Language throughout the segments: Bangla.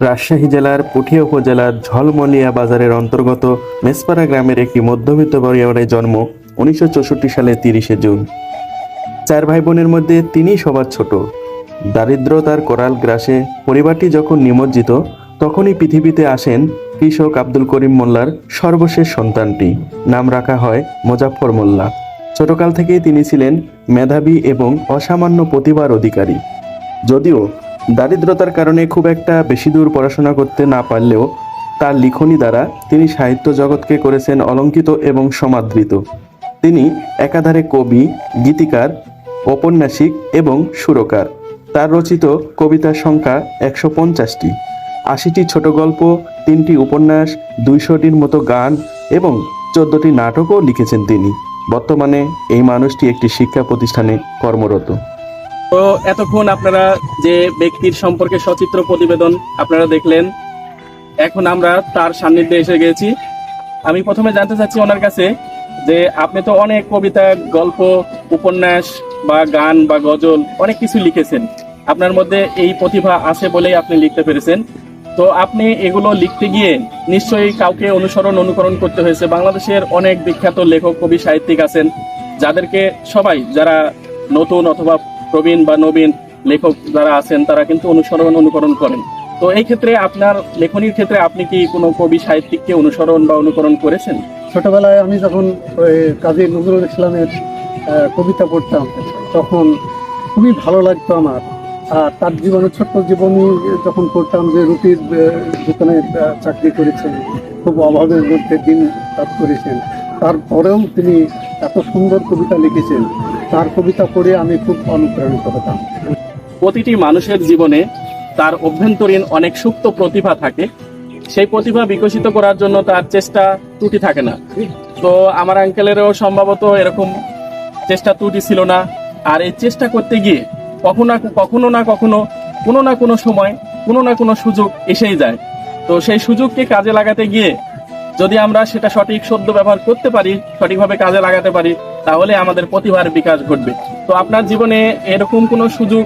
রাজশাহী জেলার পুঠিয়া উপজেলার ঝলমলিয়া বাজারের অন্তর্গত মেসপাড়া গ্রামের একটি মধ্যবিত্ত পরিবারে জন্ম উনিশশো চৌষট্টি সালে তিরিশে জুন। চার ভাই বোনের মধ্যে তিনি সবার ছোট। দারিদ্রতার কোরাল গ্রাসে পরিবারটি যখন নিমজ্জিত, তখনই পৃথিবীতে আসেন কৃষক আব্দুল করিম মোল্লার সর্বশেষ সন্তানটি। নাম রাখা হয় মোজাফর মোল্লা। ছোটকাল থেকেই তিনি ছিলেন মেধাবী এবং অসামান্য প্রতিভার অধিকারী। যদিও দারিদ্রতার কারণে খুব একটা বেশি দূর পড়াশোনা করতে না পারলেও তার লিখনী দ্বারা তিনি সাহিত্য জগৎকে করেছেন অলঙ্কিত এবং সমাদৃত। তিনি একাধারে কবি, গীতিকার, ঔপন্যাসিক এবং সুরকার। তার রচিত কবিতার সংখ্যা একশো পঞ্চাশটি। আশিটি ছোট গল্প, তিনটি উপন্যাস, দুইশোটির মতো গান এবং চোদ্দটি নাটকও লিখেছেন তিনি। বর্তমানে এই মানুষটি একটি শিক্ষা প্রতিষ্ঠানে কর্মরত। তো এতক্ষণ আপনারা যে ব্যক্তির সম্পর্কে সচিত্র প্রতিবেদন আপনারা দেখলেন, এখন আমরা তার সান্নিধ্যে এসে গেছি। আমি প্রথমে জানতে চাচ্ছি ওনার কাছে যে আপনি তো অনেক কবিতা, গল্প, উপন্যাস বা গান বা গজল অনেক কিছু লিখেছেন। আপনার মধ্যে এই প্রতিভা আছে বলেই আপনি লিখতে পেরেছেন। তো আপনি এগুলো লিখতে গিয়ে নিশ্চয়ই কাউকে অনুসরণ, অনুকরণ করতে হয়েছে। বাংলাদেশের অনেক বিখ্যাত লেখক, কবি, সাহিত্যিক আছেন। যাদেরকে সবাই, যারা নতুন অথবা প্রবীণ বা নবীন লেখক যারা আছেন, তারা কিন্তু অনুসরণ, অনুকরণ করেন। তো এই ক্ষেত্রে আপনার লেখনির ক্ষেত্রে আপনি কি কোনো কবি সাহিত্যিককে অনুসরণ বা অনুকরণ করেছেন? ছোটবেলায় আমি যখন কাজী নজরুল ইসলামের কবিতা পড়তাম, তখন খুবই ভালো লাগতো আমার। আর তার জীবনে, ছোট্ট জীবনী যখন পড়তাম যে রুটির দোকানে চাকরি করেছেন, খুব অভাবের মধ্যে দিন কাজ করেছেন, তারপরেও তিনি এত সুন্দর কবিতা লিখেছেন। তার কবিতা পড়ে আমি খুব অনুপ্রাণিত হতাম। প্রতিটি মানুষের জীবনে তার অভ্যন্তরীণ অনেক সুপ্ত প্রতিভা থাকে। সেই প্রতিভা বিকশিত করার জন্য তার চেষ্টা ত্রুটি থাকে না। তো আমার আঙ্কেলেরও সম্ভবত এরকম চেষ্টা ত্রুটি ছিল না। আর এই চেষ্টা করতে গিয়ে কখনো কখনো না কখনো কোনো না কোনো সময়, কোনো না কোনো সুযোগ এসেই যায়। তো সেই সুযোগকে কাজে লাগাতে গিয়ে যদি আমরা সেটা সঠিক সদ্য ব্যবহার করতে পারি, সঠিকভাবে কাজে লাগাতে পারি তাহলে আমাদের প্রতিভার বিকাশ ঘটবে। তো আপনার জীবনে এরকম কোনো সুযোগ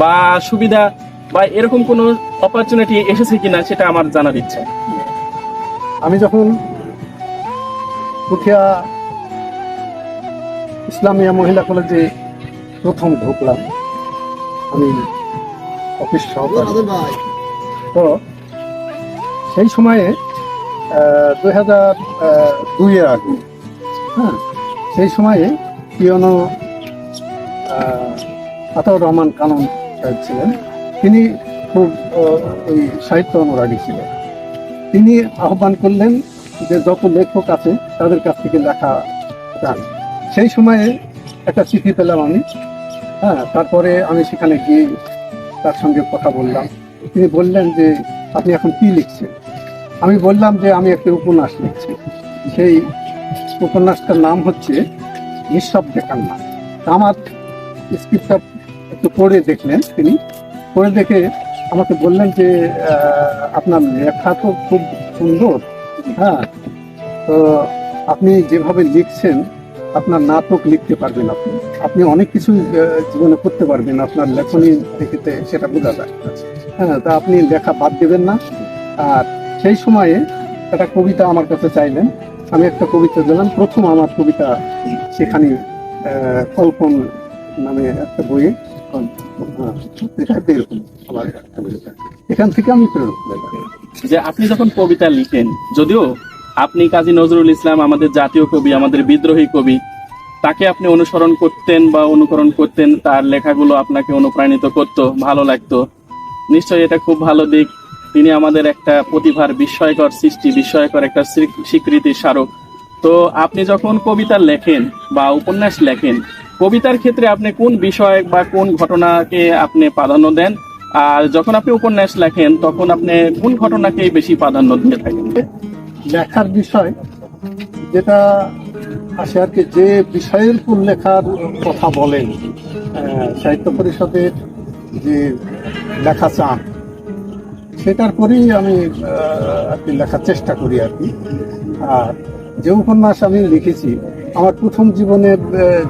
বা সুবিধা বা এরকম কোনো অপরচুনিটি এসেছে কিনা সেটা আমার জানার ইচ্ছা। আমি যখন পুঠিয়া ইসলামিয়া মহিলা কলেজে প্রথম ঢুকলাম, আমি অফিস তো সেই সময়ে দুই হাজার দুইয়ের আগে হ্যাঁ সেই সময়ে পিয়নো আতাউর রহমান কানন সাহেব ছিলেন। তিনি খুব ওই সাহিত্য অনুরাগী ছিলেন। তিনি আহ্বান করলেন যে যত লেখক আছে তাদের কাছ থেকে লেখা যান সেই সময়ে একটা চিঠি পেলাম আমি। হ্যাঁ তারপরে আমি সেখানে গিয়ে তার সঙ্গে কথা বললাম। তিনি বললেন যে, আপনি এখন কি লিখছেন? আমি বললাম যে, আমি একটা উপন্যাস লিখছি। সেই উপন্যাসটার নাম হচ্ছে নিঃশব্দে কান্না আমার স্ক্রিপ্টটা একটু পড়ে দেখলেন তিনি। পড়ে দেখে আমাকে বললেন যে আপনার লেখা তো খুব সুন্দর হ্যাঁ? তো আপনি যেভাবে লিখছেন, আপনার নাটক লিখতে পারবেন আপনি। আপনি অনেক কিছু জীবনে করতে পারবেন, আপনার লেখনী দেখতে সেটা বোঝা যায়। হ্যাঁ তা আপনি লেখা বাদ দেবেন না। আর সেই সময়ে একটা কবিতা আমার কাছে চাইলেন আমি একটা কবিতা দিলাম। প্রথম আমার কবিতা সেখানে কল্পন নামে একটা বইয়ে হ্যাঁ। এখান থেকে আমি যে আপনি যখন কবিতা লিখেন, যদিও আপনি কাজী নজরুল ইসলাম, আমাদের জাতীয় কবি, আমাদের বিদ্রোহী কবি, তাকে আপনি অনুসরণ করতেন বা অনুকরণ করতেন, তার লেখাগুলো আপনাকে অনুপ্রাণিত করত, ভালো লাগতো। নিশ্চয়ই এটা খুব ভালো দিক। তিনি আমাদের একটা প্রতিভার বিস্ময়কর সৃষ্টি, বিস্ময়কর একটা স্বী- স্বীকৃতির স্মারক। তো আপনি যখন কবিতা লেখেন বা উপন্যাস লেখেন, কবিতার ক্ষেত্রে আপনি কোন বিষয় বা কোন ঘটনাকে আপনি প্রাধান্য দেন? আর যখন আপনি উপন্যাস লেখেন, তখন আপনি কোন ঘটনাকে বেশি প্রাধান্য দিয়ে থাকেন? লেখার বিষয়, যেটা আসে আর কি, যে বিষয়ের উপর লেখার কথা বলেন সাহিত্য পরিষদের যে লেখা চান সেটার পরেই আমি আর কি লেখার চেষ্টা করি আর কি। আর যে উপন্যাস আমি লিখেছি আমার প্রথম জীবনের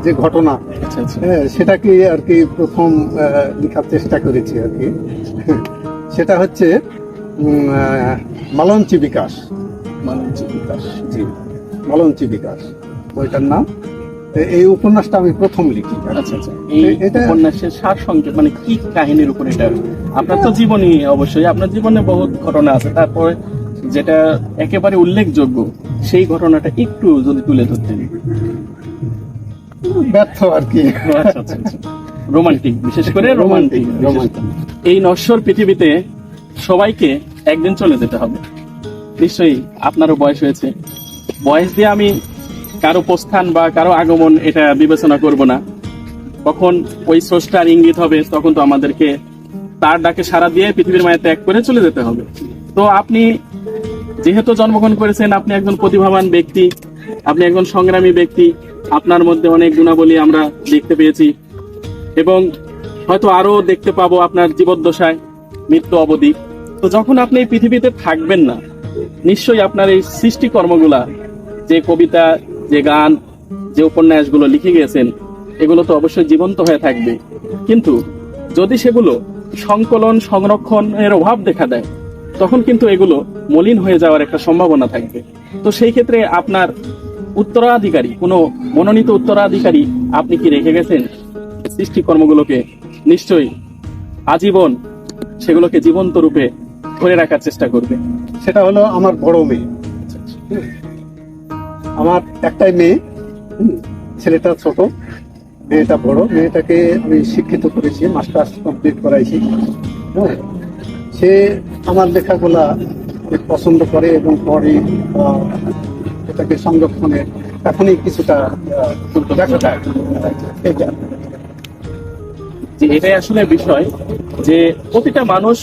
যে ঘটনা আচ্ছা আচ্ছা। হ্যাঁ সেটাকে আর কি প্রথম লেখার চেষ্টা করেছি আর কি। সেটা হচ্ছে মালঞ্চি বিকাশ। মালঞ্চি বিকাশ জি। মালঞ্চি বিকাশ। বইটার নাম? এই উপন্যাসটা আমি প্রথম লিখি। আচ্ছা আচ্ছা। এই উপন্যাসের সার সংক্ষেপ মানে কি কাহিনীর উপর এটা? আপনার তো জীবনী অবশ্যই আপনার জীবনে বহুত ঘটনা আছে। তারপরে যেটা একেবারে উল্লেখযোগ্য সেই ঘটনাটা একটু যদি তুলে ধরতেন। ব্যর্থ আর কি। আচ্ছা আচ্ছা রোমান্টিক বিশেষ করে রোমান্টিক. এই নশ্বর পৃথিবীতে সবাইকে একদিন চলে যেতে হবে। নিশ্চয়ই আপনারও বয়স হয়েছে। বয়স দিয়ে আমি কারও প্রস্থান বা কারও আগমন এটা বিবেচনা করব না। কখন ওই স্রষ্টার ইঙ্গিত হবে, তখন তো আমাদেরকে তার ডাকে সারা দিয়ে পৃথিবীর মায়া ত্যাগ করে চলে যেতে হবে। তো আপনি যেহেতু জন্মগ্রহণ করেছেন, আপনি একজন প্রতিভাবান ব্যক্তি, আপনি একজন সংগ্রামী ব্যক্তি, আপনার মধ্যে অনেক গুণাবলী আমরা দেখতে পেয়েছি এবং হয়তো আরও দেখতে পাবো আপনার জীবদ্দশায় মৃত্যু অবধি। তো যখন আপনি এই পৃথিবীতে থাকবেন না, নিশ্চয়ই আপনার এই সৃষ্টি কর্মগুলা যে কবিতা যে গান, যে উপন্যাসগুলো লিখে গিয়েছেন, এগুলো তো অবশ্যই জীবন্ত হয়ে থাকবে। কিন্তু যদি সেগুলো সংকলন, সংরক্ষণের অভাব দেখা দেয়, তখন কিন্তু এগুলো মলিন হয়ে যাওয়ার একটা সম্ভাবনা থাকবে। তো সেই ক্ষেত্রে আপনার উত্তরাধিকারী, কোনো মনোনীত উত্তরাধিকারী আপনি কি রেখে গেছেন? সৃষ্টি কর্মগুলোকে নিশ্চয়ই আজীবন সেগুলোকে জীবন্ত রূপে ধরে রাখার চেষ্টা করবে। সেটা হলো আমার বড় মেয়ে। আমার একটাই মেয়ে ছেলেটা ছোট, মেয়েটা বড়, মেয়েটাকে আমি শিক্ষিত করেছি, মাস্টার্স কমপ্লিট করাইছি হ্যাঁ সে আমার লেখাগুলা পছন্দ করে এবং পরে এটাকে সংরক্ষণে এখনই কিছুটা দেখা যায়। যে। এটাই আসলে বিষয় যে প্রতিটা মানুষ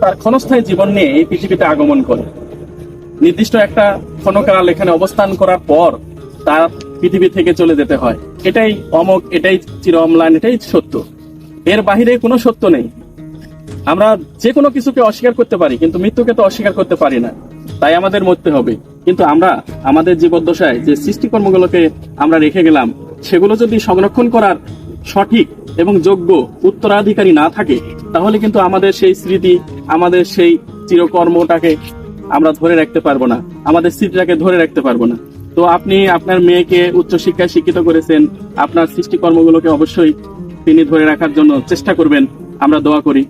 তার ক্ষণস্থায়ী জীবন নিয়ে এই পৃথিবীতে আগমন করে। নির্দিষ্ট একটা ক্ষণকাল এখানে অবস্থান করার পর তার পৃথিবী থেকে চলে যেতে হয়। এটাই অমক এটাই চির অম্লান এটাই সত্য। এর বাহিরে কোনো সত্য নেই। আমরা যে কোনো কিছুকে অস্বীকার করতে পারি, কিন্তু মৃত্যুকে তো অস্বীকার করতে পারি না। তাই আমাদের মরতে হবে। কিন্তু আমরা, আমাদের জীবদ্দশায় যে সৃষ্টিকর্মগুলোকে আমরা রেখে গেলাম, সেগুলো যদি সংরক্ষণ করার সঠিক এবং যোগ্য উত্তরাধিকারী না থাকে, তাহলে কিন্তু আমাদের সেই স্মৃতি, আমাদের সেই চিরকর্মটাকে আমরা ধরে রাখতে পারব না। আমাদের স্মৃতিটাকে ধরে রাখতে পারব না। তো আপনি আপনার মেয়েকে উচ্চশিক্ষায় শিক্ষিত করেছেন। আপনার সৃষ্টিকর্মগুলোকে অবশ্যই তিনি ধরে রাখার জন্য চেষ্টা করবেন। আমরা দোয়া করি।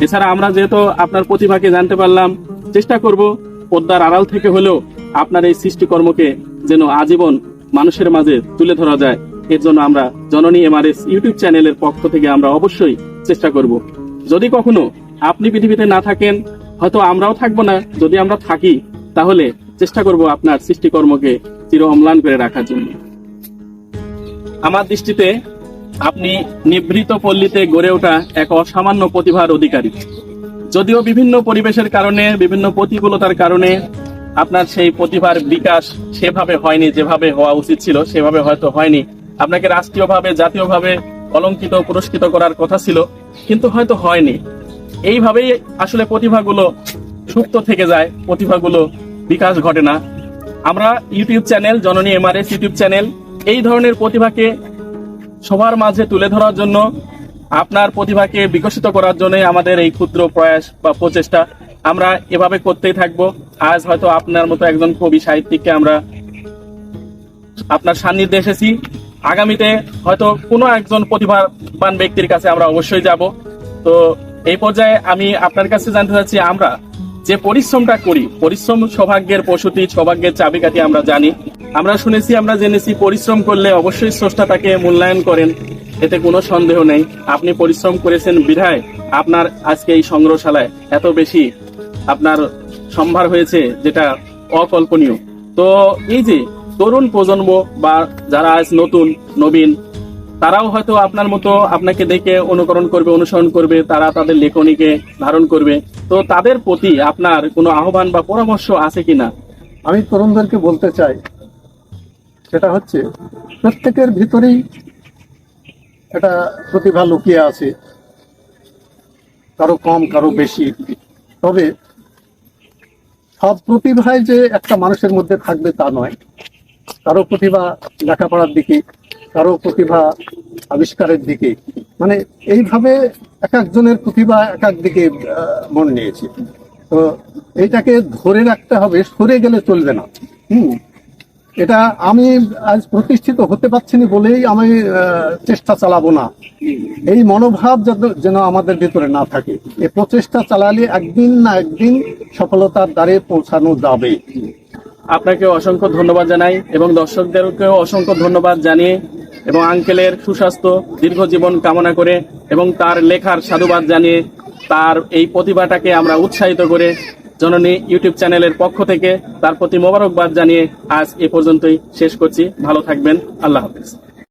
এছাড়া আমরা যেহেতু আপনার প্রতিভাকে জানতে পারলাম, চেষ্টা করব পদ্মার আড়াল থেকে হলেও আপনার এই সৃষ্টিকর্মকে যেন আজীবন মানুষের মাঝে তুলে ধরা যায়। এর জন্য আমরা জননী এমআরএস ইউটিউব চ্যানেলের পক্ষ থেকে আমরা অবশ্যই চেষ্টা করব। যদি কখনো আপনি পৃথিবীতে না থাকেন হয়তো আমরাও থাকব না। যদি আমরা থাকি, তাহলে চেষ্টা করব আপনার সৃষ্টিকর্মকে চির অম্লান করে রাখার জন্য। আমার দৃষ্টিতে আপনি নিভৃত পল্লীতে গড়ে ওঠা এক অসামান্য প্রতিভার অধিকারী। যদিও বিভিন্ন পরিবেশের কারণে, বিভিন্ন প্রতিকূলতার কারণে আপনার সেই প্রতিভার বিকাশ সেভাবে হয়নি, যেভাবে হওয়া উচিত ছিল, সেভাবে হয়তো হয়নি। আপনাকে রাষ্ট্রীয়ভাবে, জাতীয়ভাবে অলঙ্কিত, পুরস্কৃত করার কথা ছিল, কিন্তু হয়তো হয়নি। এইভাবেই আসলে প্রতিভাগুলো সুপ্ত থেকে যায়, প্রতিভাগুলো বিকাশ ঘটে না। আমরা YouTube channel, Janani MRS YouTube channel, এই ধরনের প্রতিভাকে সবার মাঝে তুলে ধরার জন্য, আপনার প্রতিভাকে বিকশিত করার জন্য আমাদের এই ক্ষুদ্র প্রয়াস বা প্রচেষ্টা আমরা এভাবে করতেই থাকব। আজ হয়তো আপনার মতো একজন কবি সাহিত্যিককে আমরা আপনার সান্নিধ্যে এসেছি। আগামীতে হয়তো কোনো একজন প্রতিভাবান ব্যক্তির কাছে আমরা অবশ্যই যাব। তো এই পর্যায়ে আমি আপনার কাছে জানতে চাচ্ছি, আমরা যে পরিশ্রমটা করি, পরিশ্রম সৌভাগ্যের প্রসূতি, সৌভাগ্যের চাবিকাঠি আমরা জানি। আমরা শুনেছি, আমরা জেনেছি, পরিশ্রম করলে অবশ্যই স্রষ্টা তাকে মূল্যায়ন করেন, এতে কোনো সন্দেহ নেই। আপনি পরিশ্রম করেছেন বিধায় আপনার আজকে এই সংগ্রহশালায় এত বেশি আপনার সম্ভার হয়েছে, যেটা অকল্পনীয়। তো এই যে তরুণ প্রজন্ম বা যারা আজ নতুন, নবীন তারাও হয়তো আপনার মতো আপনাকে দেখে অনুকরণ করবে, অনুসরণ করবে, তারা তাদের লেখনীকে ধারণ করবে। তো তাদের প্রতি আপনার কোনো আহ্বান বা পরামর্শ আছে কিনা? আমি তরুণদেরকে বলতে চাই, সেটা হচ্ছে প্রত্যেকের ভিতরেই একটা প্রতিভা লুকিয়ে আছে। কারও কম, কারও বেশি। তবে সব প্রতিভায় যে একটা মানুষের মধ্যে থাকবে তা নয়। কারও প্রতিভা লেখাপড়ার দিকে, কারও প্রতিভা আবিষ্কারের দিকে। মানে এইভাবে এক একজনের প্রতিভা এক এক দিকে মন নিয়েছে। তো এইটাকে ধরে রাখতে হবে, সরে গেলে চলবে না। হুম। এটা আমি আজ প্রতিষ্ঠিত হতে পারছি না বলেই আমি চেষ্টা চালাবো না। এই মনোভাব যেন আমাদের ভিতরে না থাকে। এই প্রচেষ্টা চালালে একদিন না একদিন সফলতার দ্বারে পৌঁছানো যাবে। আপনাকে অসংখ্য ধন্যবাদ জানাই এবং দর্শকদেরকেও অসংখ্য ধন্যবাদ জানিয়ে এবং আঙ্কেলের সুস্বাস্থ্য, দীর্ঘ জীবন কামনা করে এবং তার লেখার সাধুবাদ জানিয়ে তার এই প্রতিভাটাকে আমরা উৎসাহিত করে জননী ইউটিউব চ্যানেলের পক্ষ থেকে তার প্রতি মোবারকবাদ জানিয়ে আজ এ পর্যন্তই শেষ করছি। ভালো থাকবেন। আল্লাহ হাফেজ।